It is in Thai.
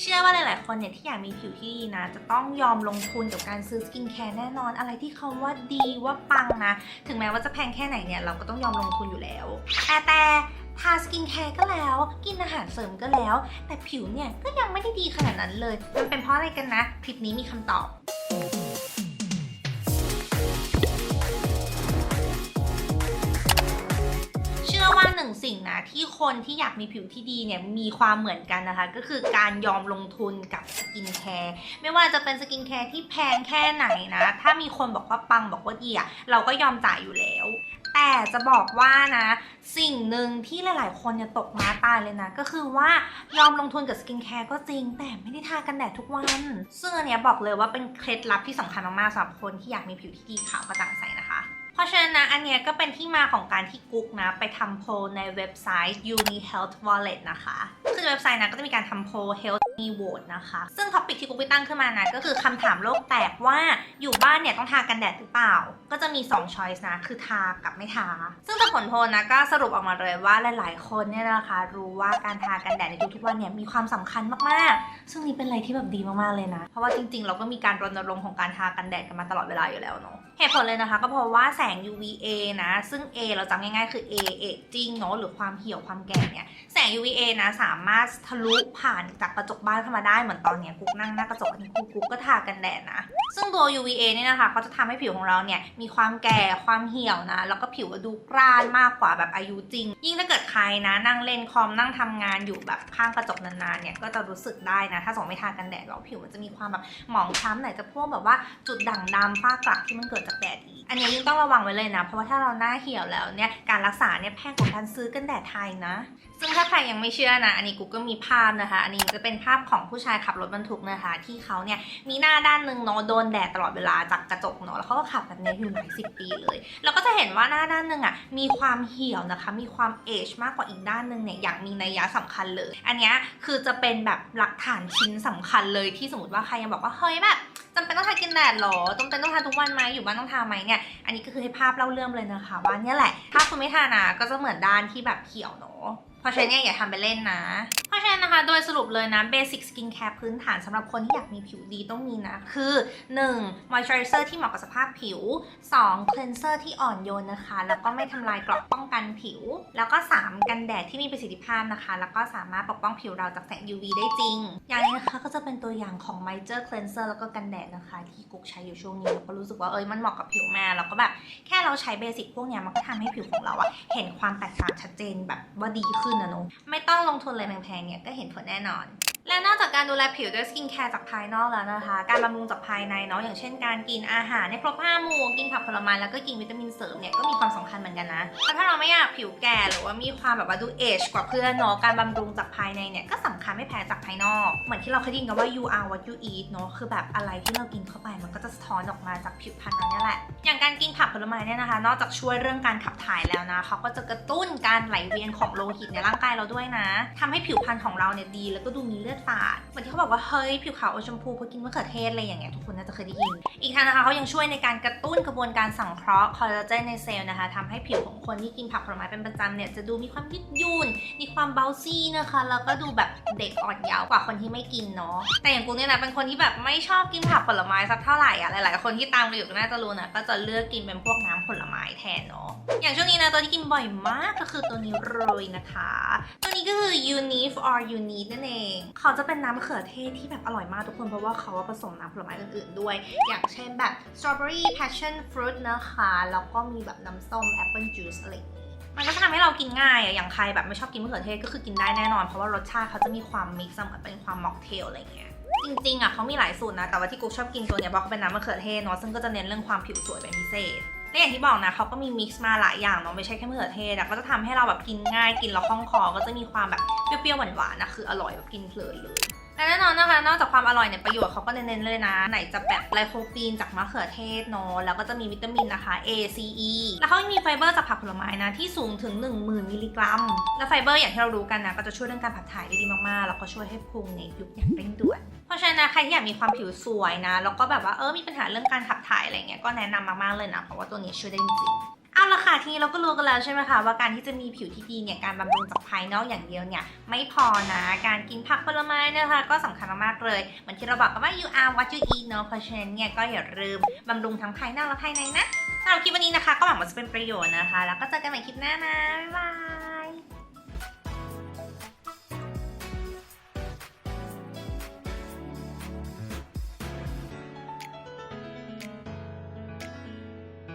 เชื่อว่าหลาย ๆ คนเนี่ยที่อยากมีผิวที่ดีนะ จะต้องยอมลงทุนกับการซื้อสกินแคร์แน่นอน อะไรที่เขาว่าดีว่าปังนะ ถึงแม้ว่าจะแพงแค่ไหนเนี่ย เราก็ต้องยอมลงทุนอยู่แล้ว แต่แต่ทาสกินแคร์ก็แล้ว กินอาหารเสริมก็แล้ว แต่ผิวเนี่ยก็ยังไม่ได้ดีขนาดนั้นเลย มันเป็นเพราะอะไรกันนะ คลิปนี้มีคำตอบ ที่คนที่อยากมีผิวที่ดีเนี่ยมีความเหมือนกันนะคะ ก็คือการยอมลงทุนกับสกินแคร์ไม่ว่าจะเป็นสกินแคร์ที่แพงแค่ไหนนะ ถ้ามีคนบอกว่าปังบอกว่าดีอะเราก็ยอมจ่ายอยู่แล้ว แต่จะบอกว่านะ สิ่งหนึ่งที่หลาย ๆ คนเนี่ยตกมาตายเลยนะ ก็คือว่ายอมลงทุนกับสกินแคร์ก็จริง แต่ไม่ได้ทากันแดดทุกวัน ซึ่งอันเนี้ยบอกเลยว่าเป็นเคล็ดลับที่สำคัญมากๆสำหรับคนที่อยากมีผิวที่ดีขาวกระจ่างใสนะคะ เพราะฉะนั้นนะอันเนี้ยก็เป็นที่มาของการที่กุ๊กนะ ไปทำโพลในเว็บไซต์ Uni Health Wallet นะคะคือเว็บไซต์นะก็จะมีการทำโพล Health Me Vote นะคะ ซึ่งท็อปิกที่กุ๊กไปตั้งขึ้นมานะ ก็คือคำถามโลกแตกว่าอยู่บ้านเนี่ยต้องทากันแดดหรือเปล่า ก็จะมี 2 ช้อยส์นะ คือทากับไม่ทา ซึ่งจากผลโพลนะ ก็สรุปออกมาเลยว่าหลาย ๆ คนเนี่ยนะคะ รู้ว่าการทากันแดดในทุกๆวันเนี่ยมีความสำคัญมาก ๆ ซึ่งนี่เป็นอะไรที่แบบดีมาก ๆ เลยนะ เพราะว่าจริง ๆ เราก็มีการรณรงค์ของการทากันแดดกันมาตลอดเวลาอยู่แล้วเนาะ เหตุผลเลยนะคะ ก็เพราะว่าแสง UVA นะ ซึ่ง A เราจำง่ายๆ คือ A aging เนาะหรือความเหี่ยวความแก่เนี่ยแสง UVA นะสามารถทะลุผ่านจากกระจกบ้านเข้ามาได้เหมือนตอนเนี้ยกุ๊กนั่งหน้ากระจกอันนี้กุ๊กกุ๊กก็ทากันแดดนะ ซึ่งตัว UVA เนี่ยนะคะก็จะทำให้ผิวของเราเนี่ยมีความแก่ความเหี่ยวนะ แล้วก็ผิวดูกร้านมากกว่าแบบอายุจริง ยิ่งถ้าเกิดใครนะ นั่งเล่นคอมนั่งทำงานอยู่แบบข้างกระจกนานๆเนี่ยก็จะรู้สึกได้นะ ถ้าสมมติไม่ทากันแดดแล้วผิวมันจะมีความแบบหมองคล้ำไหนจะพวกแบบว่าจุดด่างดำฝ้ากระที่มันเกิดจากแดดอีก อันนี้ยิ่งต้องระวังไว้เลยนะ เพราะว่าถ้าเราหน้าเหี่ยวแล้วเนี่ย การรักษาเนี่ยแพงกว่าการซื้อกันแดดไทยนะซึ่งถ้าใครยังไม่เชื่อนะ อันนี้กูก็มีภาพนะคะ อันนี้จะเป็นภาพของผู้ชายขับรถบรรทุกนะคะ ที่เขาเนี่ยมีหน้าด้านหนึ่งเนาะโดนแดดตลอดเวลาจากกระจกเนาะแล้วเขาก็ขับแบบนี้อยู่หลายสิบปีเลย แล้วก็จะเห็นว่าหน้าด้านหนึ่งอะมีความเหี่ยวนะคะ มีความเอจมากกว่าอีกด้านหนึ่งเนี่ยอย่างมีนัยยะสำคัญเลย อันนี้คือจะเป็นแบบหลักฐานชิ้นสำคัญเลยที่สมมติว่าใครยังบอกว่าเฮ้ยแบบจำเป็นต้องทากินแดดหรอจำเป็นต้องทาทุกวันไหมอยู่บ้านต้องทาไหมเนี่ย อันนี้ก็คือให้ภาพเล่าเรื่องเลยนะคะว่าเนี่ยแหละ ถ้าคุณไม่ทานะก็จะเหมือนด้านที่แบบเขียวเนาะ เพราะฉะนั้นเนี่ยอย่าทำไปเล่นนะ ราะฉะนั้นนะคะ โดยสรุปเลยนะ Basic Skin Care พื้นฐานสำหรับคนที่อยากมีผิวดีต้องมีนะ คือ 1. Moisturizer ที่เหมาะกับสภาพผิว 2. Cleanser ที่อ่อนโยนนะคะ แล้วก็ไม่ทำลายเกราะป้องกันผิว แล้วก็ 3. กันแดดที่มีประสิทธิภาพนะคะ แล้วก็สามารถปกป้องผิวเราจากแสง UV ได้จริง อย่างนี้นะคะก็จะเป็นตัวอย่างของ Moisture Cleanser แล้วก็กันแดดนะคะ ที่กุ๊กใช้อยู่ช่วงนี้แล้วก็รู้สึกว่าเอ้ยมันเหมาะกับผิวแม่แล้วก็แบบแค่เราใช้เบสิกพวกเนี้ยมันก็ทำให้ผิวของเราอะเห็นความแตกต่างชัดเจนแบบว่าดีขึ้นนะนอะไม่ต้องลงทุนอะไรแพงเนี่ยก็เห็นผลแน่นอน และนอกจากการดูแลผิวด้วยสกินแคร์จากภายนอกแล้วนะคะ การบำรุงจากภายในเนาะอย่างเช่นการกินอาหารในครบห้าหมู่กินผักผลไม้แล้วก็กินวิตามินเสริมเนี่ยก็มีความสำคัญเหมือนกันนะเพราะถ้าเราไม่อยากผิวแก่หรือว่ามีความแบบว่าดูเอจกว่าเพื่อนเนาะการบำรุงจากภายในเนี่ยก็สำคัญไม่แพ้จากภายนอก เหมือนที่เราเคยได้ยินกันว่า you are what you eat เนาะคือแบบอะไรที่เรากินเข้าไปมันก็จะสะท้อนออกมาจากผิวพรรณเราเนี่ยแหละอย่างการกิน ผลไม้เนี่ยนะคะ นอกจากช่วยเรื่องการขับถ่ายแล้วนะเขาก็จะกระตุ้นการไหลเวียนของโลหิตในร่างกายเราด้วยนะทำให้ผิวพรรณของเราเนี่ยดี แล้วก็ดูมีเลือดฝาดเหมือนที่เขาบอกว่าเฮ้ยผิวขาวอมชมพูเพราะกินมะเขือเทศอะไรอย่างเงี้ยทุกคนน่าจะเคยได้ยิน อีกทางนะคะเขายังช่วยในการกระตุ้นกระบวนการสังเคราะห์คอลลาเจนในเซลล์นะคะทำให้ผิวของคนที่กินผักผลไม้เป็นประจำเนี่ยจะดูมีความยืดหยุ่นมีความเบาซี่นะคะแล้วก็ดูแบบเด็กอ่อนเยาว์กว่าคนที่ไม่กินเนาะแต่อย่างกูเนี่ยนะเป็นคนที่แบบไม่ชอบกินผักผลไม้สักเท่าไหร่อะหลาย ๆ คนที่ตามเราอยู่ก็น่าจะรู้นะก็จะเลือกกินเป็นพวกน้ำผลไม้แทนเนาะ อย่างช่วงนี้นะตัวที่กินบ่อยมากก็คือตัวนี้เลยนะคะ ตัวนี้ก็คือ Unif or Unit นั่นเอง เขาจะเป็นน้ำมะเขือเทศที่แบบอร่อยมากทุกคน เพราะว่าเขาผสมน้ำผลไม้อื่นๆด้วย อย่างเช่นแบบ Strawberry Passion Fruit นะคะ แล้วก็มีแบบน้ำส้ม Apple Juice อะไรอย่างงี้มันก็จะทำให้เรากินง่ายอะอย่างใครแบบไม่ชอบกินมะเขือเทศก็คือกินได้แน่นอน เพราะว่ารสชาติเขาจะมีความมิกซ์เหมือนเป็นความม็อกเทลอะไรอย่างเงี้ย จริงๆอะเขามีหลายสูตรนะ แต่ว่าที่กูชอบกินตัวเนี้ยเพราะเขาเป็นน้ำมะเขือเทศเนาะ ซึ่งก็จะเน้นเรื่องความผิวสวยเป็นพิเศษ และอย่างที่บอกนะเขาก็มีมิกซ์มาหลายอย่างเนาะไม่ใช่แค่มะเขือเทศก็จะทำให้เราแบบกินง่ายกินแล้วคล่องคอ ก็จะมีความแบบเปรี้ยวๆหวานๆนะคืออร่อยแบบกินเพลินเลยและแน่นอนนะคะ นอกจากความอร่อยเนี่ยประโยชน์เขาก็เน้นๆเลยนะ ไหนจะแบบไลโคปีนจากมะเขือเทศเนาะแล้วก็จะมีวิตามินนะคะ A C E แล้วเขายังมีไฟเบอร์จากผักผลไม้นะ ที่สูงถึง 10,000 มิลลิกรัม และไฟเบอร์อย่างที่เรารู้กันนะ ก็จะช่วยเรื่องการขับถ่ายได้ดีมากๆ แล้วก็ช่วยให้พุงเนี่ยยุบอย่างเร่งด่วน เพราะฉะนั้นนะใครที่อยากมีความผิวสวยนะ แล้วก็แบบว่าเออมีปัญหาเรื่องการขับถ่ายอะไรเงี้ยก็แนะนำมากๆเลยนะ เพราะว่าตัวนี้ช่วยได้จริงๆเอาละค่ะทีนี้เราก็รู้กันแล้วใช่ไหมคะว่าการที่จะมีผิวที่ดีเนี่ยการบำรุงจากภายนอกอย่างเดียวเนี่ยไม่พอนะ การกินผักผลไม้นะคะก็สำคัญมากเลยเหมือนที่เราบอกกันว่า you are what you eat เนอะเพราะฉะนั้นเนี่ยก็อย่าลืมบำรุงทั้งภายนอกและภายในนะสำหรับคลิปวันนี้นะคะ ก็หวังว่าจะเป็นประโยชน์นะคะ แล้วก็เจอกันใหม่คลิปหน้านะบ๊ายบาย